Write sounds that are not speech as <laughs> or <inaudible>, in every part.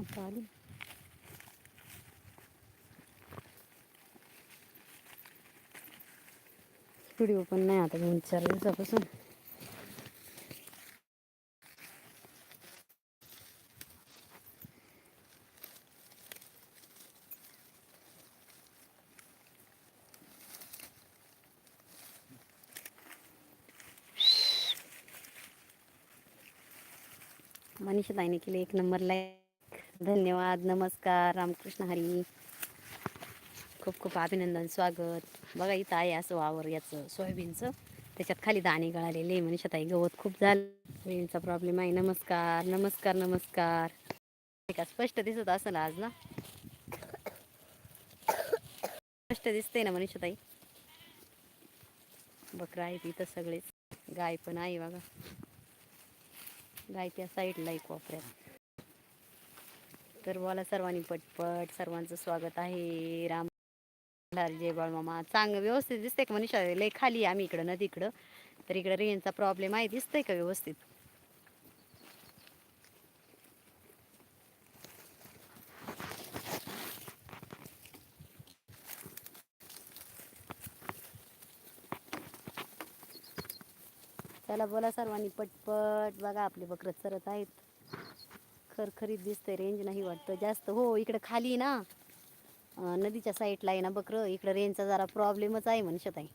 आता आली व्हिडिओ पण नाही आता दोन चार दिवसापासून मनीषा ताईने केले एक नंबर लाईक धन्यवाद नमस्कार रामकृष्ण हरी. खूप खूप अभिनंदन स्वागत. बघा इथं आहे असं वावर याचं सोयाबीनचं. त्याच्यात खाली दाणे गळालेले आहे. गवत खूप झालं. प्रॉब्लेम आहे. नमस्कार नमस्कार नमस्कार. का स्पष्ट दिसत असेल आज ना? स्पष्ट दिसते ना मनीषा ताई बकरा आहेत इथं सगळेच. गाय पण आहे बघा. गाय त्या साईडला एक कोपऱ्यात तर बोला सर्वांनी पटपट. सर्वांचं स्वागत आहे. राम जय मामा. चांग व्यवस्थित दिसतंय का मनीषा? लय खाली आम्ही इकडं नदीकडं. तर इकडं रेंजचा प्रॉब्लेम आहे दिसतंय का व्यवस्थित? चला बोला सर्वांनी पटपट बघा आपले बकरं चरत आहेत. खरखरीत दिसतंय रेंज नाही वाटतं. जास्त हो इकडं खाली ना. नदीच्या साईडला आहे ना बकरं इकडं रेंजचा जरा प्रॉब्लेमच आहे म्हणशत आहे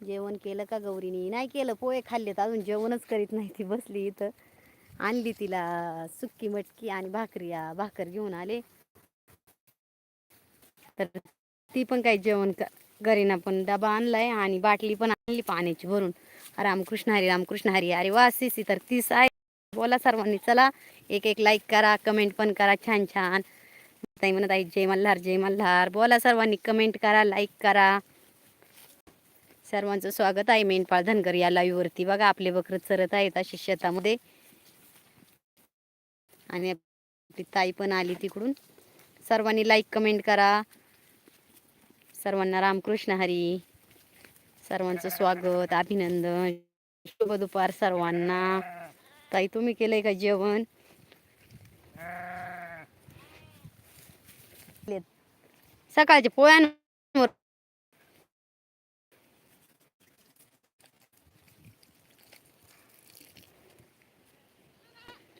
जेवण केलं का गौरीनी? नाही केलं पोहे खाल्लेत अजून जेवणच करीत नाही ती बसली इथं. आणली तिला सुक्की मटकी आणि भाकरी भाकर घेऊन आले. तर ती पण काही जेवण क करीना पण डबा आणलाय आणि बाटली पण आणली पाण्याची भरून. रामकृष्ण हरी रामकृष्ण हरी अरे वा सीसी तर तीस आहे. बोला सर्वांनी चला एक एक लाईक करा कमेंट पण करा छान छान ताई म्हणत आहे जय मल्हार जय मल्हार. बोला सर्वांनी कमेंट करा लाईक करा. सर्वांचं स्वागत आहे मेंढपाळ धनगर या live वरती. बघा आपले बकर चरत आहेत अशी शेतामध्ये. आणि आपली ताई पण आली तिकडून. सर्वांनी लाईक कमेंट करा. सर्वांना रामकृष्ण हरी. सर्वांचं स्वागत अभिनंदन. शुभ दुपार सर्वांना. ताई तुम्ही केलंय का जेवण? सकाळचे पोळ्यांवर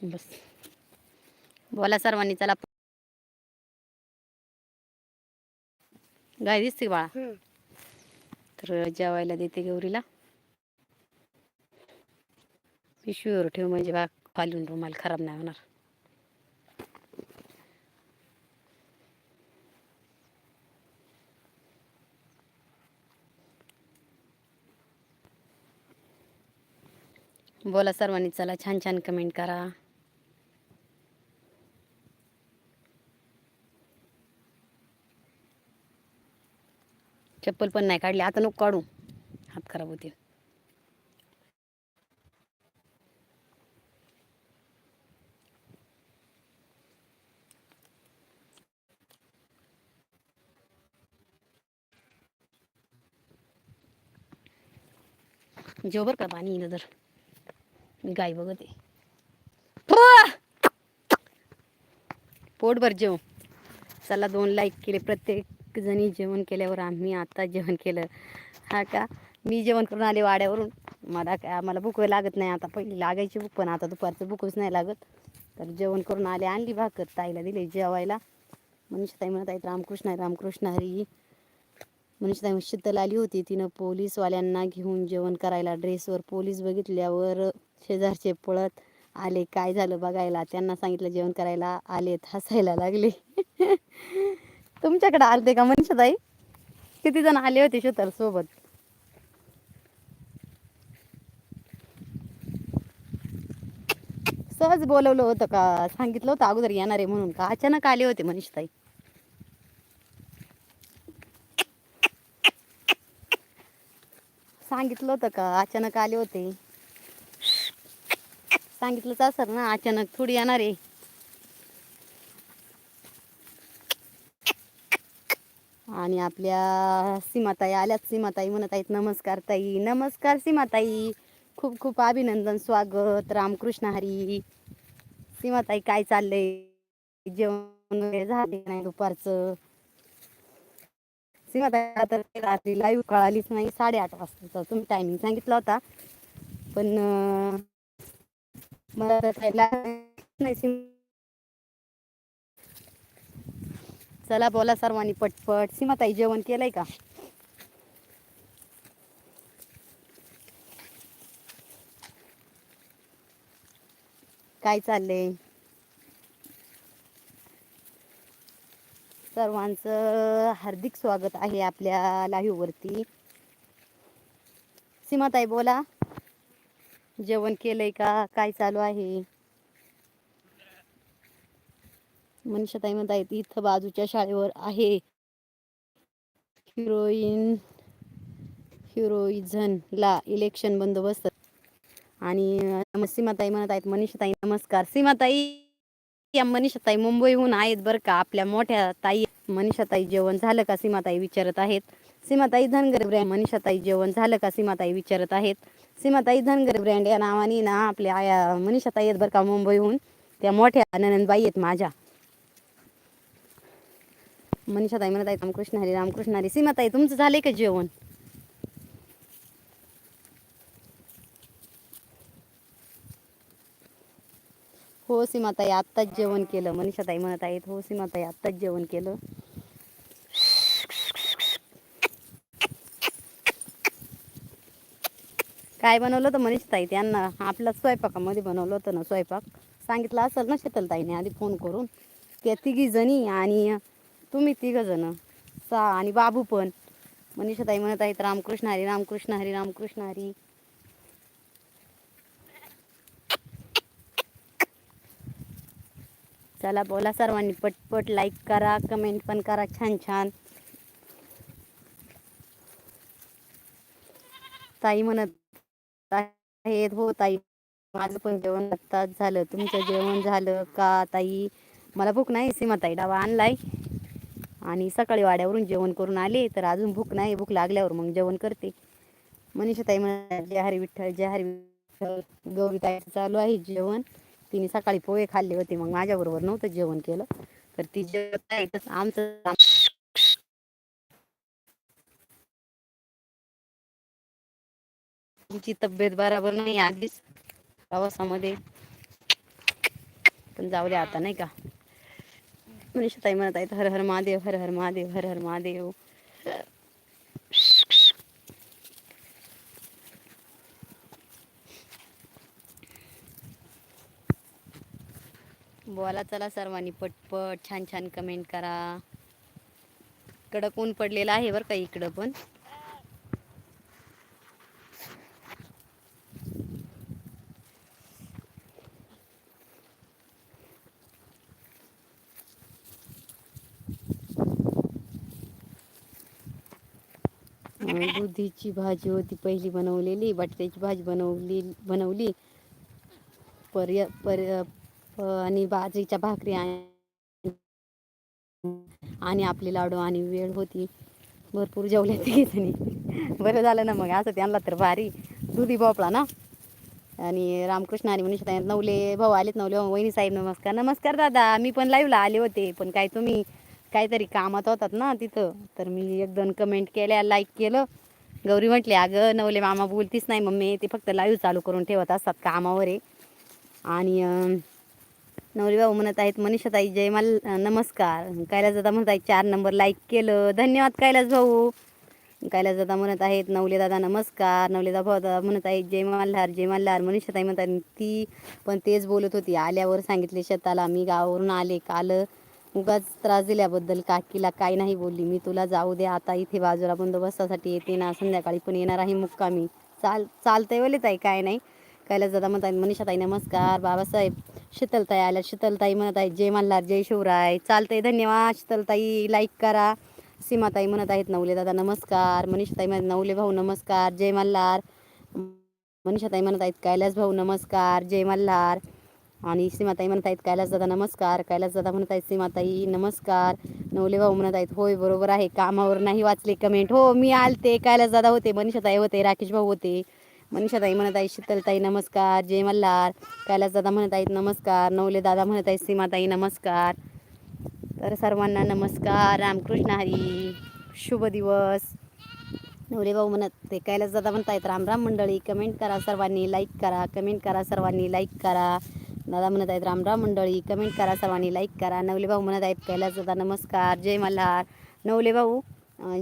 बस. बोला सर्वांनी चला. गाय दिसते बाळा? तर जेवायला देते गौरीला. पिशवीवर ठेव म्हणजे बा फालून रुमाल खराब नाही होणार. बोला सर्वांनी चला छान छान कमेंट करा. चप्पल पण नाही काढली आता नको काढू. हात खराब होतील. जेव बर का पाणी नजर मी गाय बघते. पोटभर जेव चला दोन लाईक केले. प्रत्येक जणी जेवण केल्यावर आम्ही आता जेवण केलं. हा का? मी जेवण करून आले वाड्यावरून. मला काय मला भूक लागत नाही आता. पहिली लागायची भूक पण आता दुपारचं भूकच नाही लागत. तर जेवण करून आले. आणली भाकर. ताईला दिले जेवायला. मनीषा ताई म्हणत आहेत रामकृष्ण आहे रामकृष्ण हरी. मनीषा शीतल आली होती. तिनं पोलीसवाल्यांना घेऊन जेवण करायला ड्रेसवर पोलीस बघितल्यावर शेजारचे पळत आले. काय झालं बघायला? त्यांना सांगितलं जेवण करायला आलेत हसायला लागले. <laughs> तुमच्याकडे आलते का मनीषाताई किती जण आले होते शीतल सोबत? सहज बोलवलं होतं का? सांगितलं होतं अगोदर येणार आहे म्हणून. का अचानक आले होते मनीषताई सांगितलं होतं का? अचानक आले होते. सांगितलंच असं ना अचानक थोडी येणार आहे. आणि आपल्या सीमाताई आल्याच सीमाताई म्हणत आहेत नमस्कार ताई नमस्कार सीमाताई. खूप खूप अभिनंदन स्वागत रामकृष्ण हरी. सीमाताई काय चाललंय? जेवण वगैरे झाले नाही दुपारचं? सीमाताई तर रात्री लाईव्ह कळालीच नाही साडेआठ वाजता. तुम्ही टायमिंग सांगितला होता. पण मला नाही चला बोला सर्वांनी पटपट. सीमाताई जेवण केलंय का? काय चाललंय? सर्वांचं हार्दिक स्वागत आहे आपल्या लाईव्हवरती सीमाताई बोला. जेवण केलंय का? काय चालू आहे? मनीषाताई म्हणत आहेत इथं बाजूच्या शाळेवर आहे. हिरोईन हिरोईझनला इलेक्शन बंदोबस्त. आणि सीमाताई म्हणत आहेत मनीषाताई नमस्कार. सीमाताई या मनीषाताई मुंबईहून आहेत बरं का? आपल्या मोठ्या ताई मनीषाताई जेवण झालं का? सीमाताई विचारत आहेत. सीमाताई धनगर ब्रँड मनीषाताई जेवण झालं का? सीमाताई विचारत आहेत. सीमाताई धनगर ब्रँड या नावाने ना आपल्या आया मनीषाताई आहेत बरं का मुंबईहून. त्या मोठ्या ननंदबाई आहेत माझ्या. मनीषाताई म्हणत आहेत रामकृष्ण हरी रामकृष्ण हरी. सीमाताई तुमचं झालंय का जेवण? हो सीमाताई आत्ताच जेवण केलं. मनीषाताई म्हणत आहेत हो सीमाताई आत्ताच जेवण केलं. काय बनवलं होतं मनीषताई? त्यांना आपल्या स्वयंपाकामध्ये बनवलं होतं ना स्वयंपाक. सांगितलं असेल ना शीतलताईने आधी फोन करून. त्या तिघी जणी आणि तुम्ही तिघ जण. सा आणि बाबू पण. मनीषाताई म्हणत आहेत रामकृष्ण हरी रामकृष्ण हरी रामकृष्ण हरी. चला बोला सर्वांनी पटपट लाईक करा कमेंट पण करा छान छान. ताई म्हणत आहेत हो ताई माझं पण जेवण आत्ताच झालं. तुमचं जेवण झालं का ताई? मला भूक नाही सीमाताई डावा आणलाय. आणि सकाळी वाड्यावरून जेवण करून आले तर अजून भूक नाही भूक लागल्यावर मग जेवण करते. मनीषा ताई म्हणत जय हरी विठ्ठल जय हरी विठ्ठल. गौरी ताई चालू आहे जेवण. तिने सकाळी पोहे खाल्ले होते मग माझ्याबरोबर नव्हतं जेवण केलं. तर ती जेवत नाही तसं आमचं तिची तब्येत बरोबर नाही आधीच प्रवासामध्ये. पण जाऊ आता नाही का? मनीषाताई म्हणत आहेत हर हर महादेव हर हर महादेव हर हर महादेव. बोला चला सर्वांनी पटपट छान छान कमेंट करा. कडक ऊन पडलेलं आहे बरं का इकडं पण. हो, दुधीची भाजी होती पहिली बनवलेली बटाट्याची भाजी बनवली बनवली. पर्य पर आणि बाजरीच्या भाकरी आणि आपली आपले लाडू आणि वेळ होती. भरपूर जेवले तिघी <laughs> बरं झालं ना मग. असं त्यांना तर भारी. दुधी भोपळा ना? आणि रामकृष्ण आणि मनीषा नवले भाऊ आलेत नवले वहिनी साहेब नमस्कार. नमस्कार दादा. मी पण लाईव्हला आले होते पण काय तुम्ही काहीतरी कामात होतात ना तिथं. तर मी एक दोन कमेंट केल्या लाईक केलं. गौरी म्हटली अगं नवले मामा बोलतीच नाही मम्मी. ते फक्त लाईव्ह चालू करून ठेवत असतात कामावर आहे. आणि नवरी भाऊ म्हणत आहेत मनीषाताई जय मला नमस्कार. कैलास दादा म्हणत आहेत चार नंबर लाईक केलं. धन्यवाद कैलास भाऊ. कैलास दादा म्हणत आहेत नवले दादा नमस्कार. नवले दादा भाऊ दादा म्हणत आहेत जय मल्हार जय मल्हार. मनीषाताई म्हणत आहेत ती पण तेच बोलत होती. आल्यावर सांगितले शेताला मी गावावरून आले. काल उगाच त्रास दिल्याबद्दल काकीला काय नाही बोलली. मी तुला जाऊ दे आता इथे बाजूला बंदोबस्तासाठी येते ना संध्याकाळी पण येणार आहे मुक्कामी. चाल चालतंय वले ताई काय नाही. कैलास दादा म्हणत आहेत मनीषाताई नमस्कार बाबासाहेब शीतलताई आल्या शीतलताई म्हणत आहेत जय मल्हार जय शिवराय. चालतंय धन्यवाद. शीतलताई लाईक करा. सीमाताई म्हणत आहेत नवले दादा नमस्कार. मनीषाताई म्हणत नवले भाऊ नमस्कार जय मल्हार. मनीषाताई म्हणत आहेत कैलास भाऊ नमस्कार जय मल्हार. आणि सीमाताई म्हणत आहेत कैलास दादा नमस्कार. कैलास दादा म्हणत आहेत सीमाताई नमस्कार. नवले भाऊ म्हणत आहेत होय बरोबर आहे. कामावर नाही वाचले कमेंट हो मी आलते. कैलास दादा होते मनीषाताई होते राकेश भाऊ होते. मनीषाताई म्हणत आहेत शीतलताई नमस्कार जय मल्हार. कैलास दादा म्हणत आहेत नमस्कार. नवले दादा म्हणत आहेत सीमाताई नमस्कार. तर सर्वांना नमस्कार. रामकृष्ण हरी. शुभ दिवस. नवले भाऊ म्हणत ते कैलास दादा म्हणत राम राम मंडळी. कमेंट करा सर्वांनी लाईक करा. कमेंट करा सर्वांनी लाईक करा. दादा म्हणत आहेत राम राम मंडळी. कमेंट करा सर्वांनी लाईक करा. नवले भाऊ म्हणत आहेत कैलास दादा नमस्कार. जय मल्हार. नवले भाऊ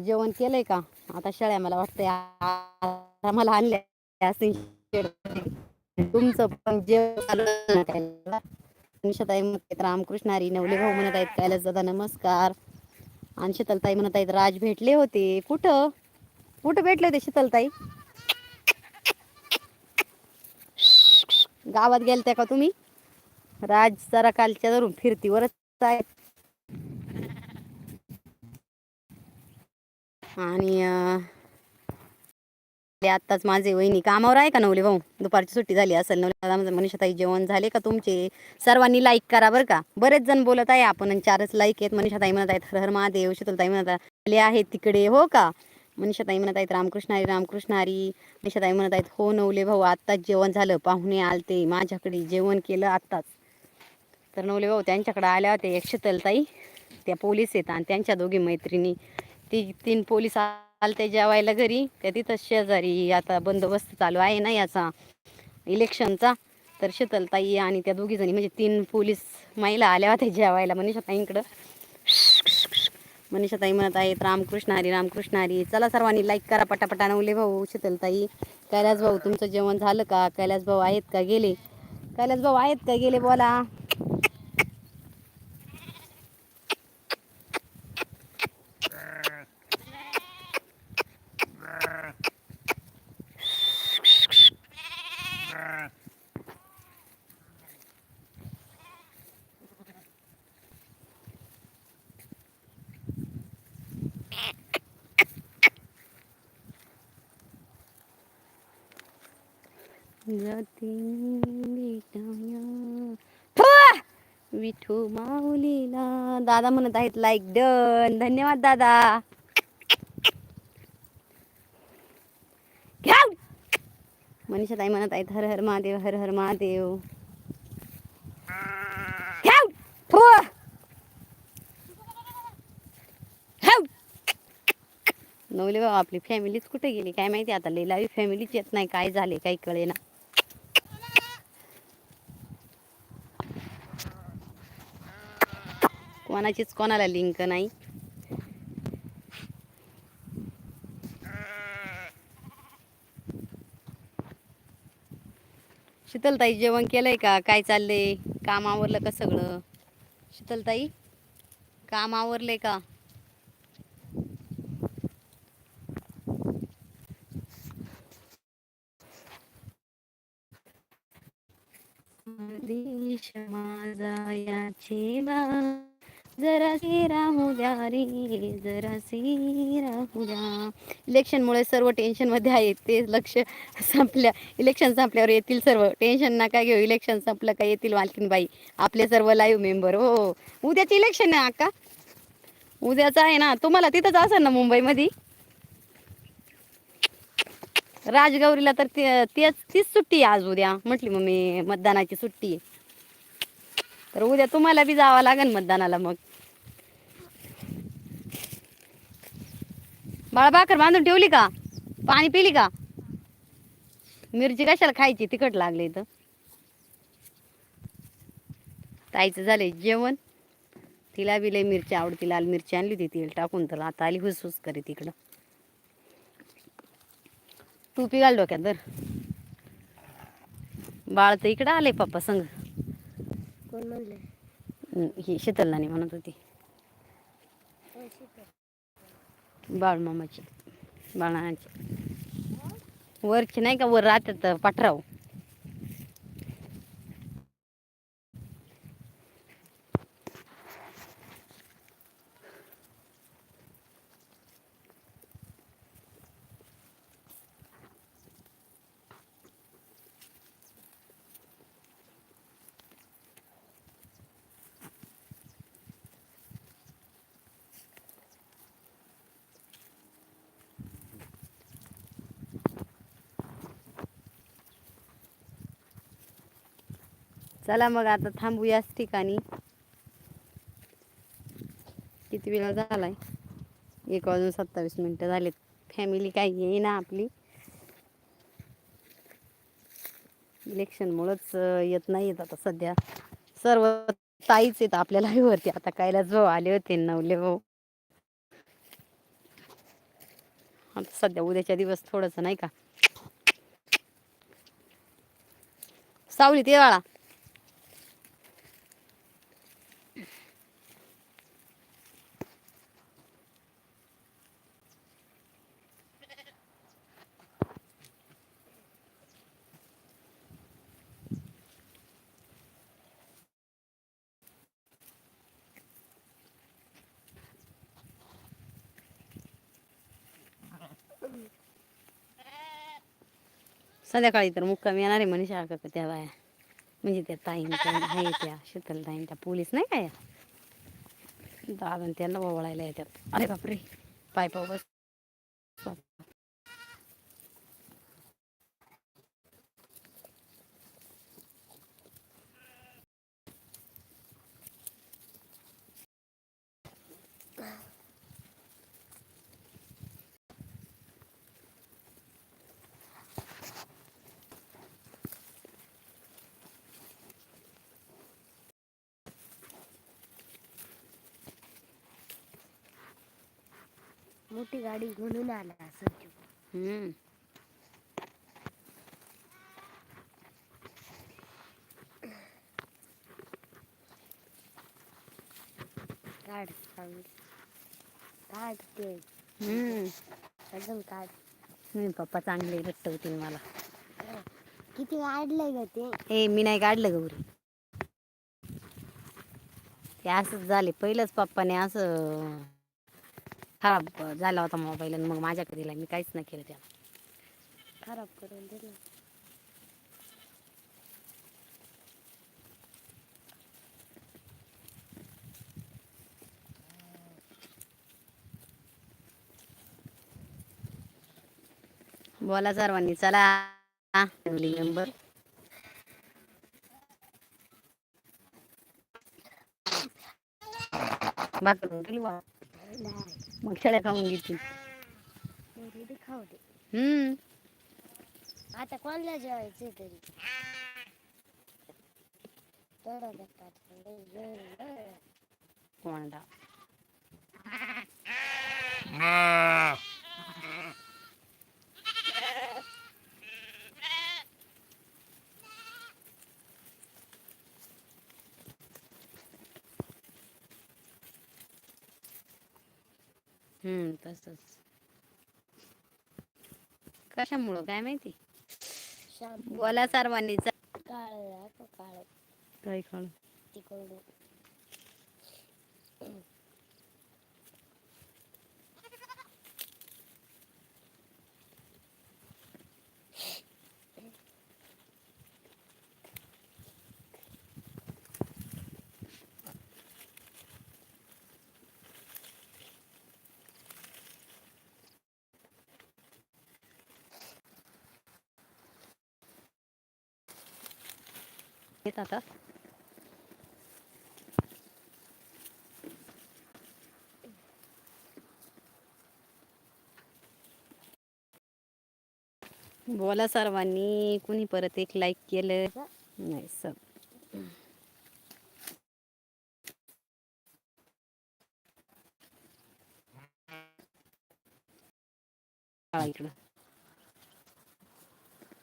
जेवण केलं आहे का? आता शाळ्या मला वाटतंय आ- मला आणल्या. तुमचं पण जेवण चालू म्हणत आहेत रामकृष्ण हरी नवले भाऊ म्हणत आहेत कैलास दादा नमस्कार. आणि शीतलताई म्हणत आहेत राज भेटले होते. कुठं? कुठं भेटले होते शीतलताई? गावात गेलत्या का तुम्ही? राज जरा कालच्या धरून फिरतीवरच आहे. आणि ते आत्ताच माझे वहिनी कामावर आहे का नवले भाऊ? दुपारची सुट्टी झाली असेल नवले मनीषाताई जेवण झाले का तुमचे? सर्वांनी लाईक करा बरं का. बरेच जण बोलत आहे आपण चारच लाईक आहेत. मनीषाताई म्हणत आहेत हर हर महादेव. शीतलताई म्हणत आहेत आले आहेत तिकडे. हो का? मनीषाताई म्हणत आहेत रामकृष्ण हरी रामकृष्ण हरी. मनीषाताई म्हणत आहेत हो नवले भाऊ आत्ताच जेवण झालं. पाहुणे आलते. माझ्याकडे जेवण केलं आत्ताच. तर नवले भाऊ त्यांच्याकडे आल्या होत्या एक शीतलताई. त्या पोलीस आहेत आणि त्यांच्या दोघी मैत्रिणी. ती तीन पोलीस ते जेवायला घरी. त्या तिथंच शेजारी आता बंदोबस्त चालू आहे ना याचा. इलेक्शनचा. तर शीतलताई आणि त्या दोघी जणी म्हणजे तीन पोलीस महिला आल्या होत्या जेवायला मनीषाताईंकडं मनीषाताई म्हणत आहेत रामकृष्ण हरी रामकृष्ण हरी. चला सर्वांनी लाईक करा पटापटा नवले भाऊ शीतलताई. कैलास भाऊ तुमचं जेवण झालं का? कैलास भाऊ आहेत का गेले? कैलास भाऊ आहेत का गेले बोला? विठू माऊलीला दादा म्हणत आहेत लाईक डन धन्यवाद दादा घ्याव! मनीषा ताई म्हणत आहेत हर हर महादेव हर हर महादेव! नवले बाबा आपली फॅमिलीच कुठे गेली? काय माहिती आता लिलावी फॅमिलीच येत नाही काय झाले काही कळे ना कोणाचीच कोणाला लिंक नाही. शीतलताई जेवण केलंय का? काय चाललंय? काम आवरलं का सगळं? शीतलताई काम आवरलंय का? माझा याची बा जरासी राहू द्या रे जरासी राहू द्या. इलेक्शनमुळे सर्व टेन्शनमध्ये आहे ते लक्ष संपल्या. इलेक्शन संपल्यावर येतील सर्व. टेन्शन नका घेऊ इलेक्शन संपलं का येतील मालकीनबाई. आपले सर्व लाईव्ह मेंबर हो. उद्याचे इलेक्शन आहे अक्का. उद्याचं आहे ना. तुम्हाला तिथंच असेल ना मुंबईमध्ये? राजगौरीला तर तेच तीच सुट्टी आहे आज उद्या. म्हटली मम्मी मतदानाची सुट्टी आहे. तर उद्या तुम्हाला बी जावं लागेल मतदानाला मग. बाळा भाकर बांधून ठेवली का? पाणी पिली का? मिरची कशाला खायची? तिखट लागले इथं. ताईचं झाले जेवण. तिला बी लई मिरची आवडती लाल मिरची आणली होती तेल टाकून तर आता आली हुसहुस करे तिकडं टोपी घाल डोक्यात दर बाळ तर इकडं आले पप्पा संग. कोण म्हणले ही शीतल नानी म्हणत होती. बाळ मामाची बाळाची. वरची नाही का वर राहतात पाठराव. चला मग आता थांबू याच ठिकाणी. किती वेळ झालाय? एक वाजून सत्तावीस मिनटं झालेत. फॅमिली काही येईना आपली. इलेक्शनमुळंच येत नाही येत आता सध्या. सर्व ताईच येत आपल्या लाईव्हवरती आता कायलाच भाऊ आले होते नवले भाऊ. आता सध्या उद्याच्या दिवस थोडंसं नाही का? सावली ते वाळा संध्याकाळी तर मुक्काम येणार आहे मनीषा काका त्या बाया. म्हणजे त्या ताईन त्या आहे त्या शीतल ताईन त्या पोलीस नाही काय दादा त्यांना ओवळायला येतात. अरे बापरे. पाय पाव बस मोठी गाडी म्हणून आला संजू हम्म. काढ चांगली. काढ ते. हम्म. काढ. नाही पप्पा चांगले रट्ट होतील मला. किती काढलंय ग ते? ए मी नाही काढलं गौरी ते असंच झाले. पहिलंच पप्पाने असं खराब झाला होता मोबाईल आणि मग माझ्याकडे दिला. मी काहीच नाही केलं त्याला. खराब करून दिलं. बोला सर्वांनी चला. फॅमिली मेंबर भाकर केली बा नाही मग शेळ्या खाऊन घेतली. खाऊ दे हम्म. आता कोणला जेवायचं तरी? तेवढं हम्म तसंच. कशामुळं? काय माहिती? बोला सर्वांनी. काळ काळ. काय खाणं तिकडून येत आता बोला सर्वांनी कुणी परत एक लाईक केलं? नाही सर. इकडं.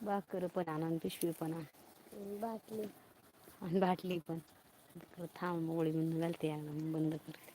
भाकर पण आणा पिशवी पण आण. बाटली. आणि बाटली पण. थांब गोळी म्हणून घालते याला, बंद करते.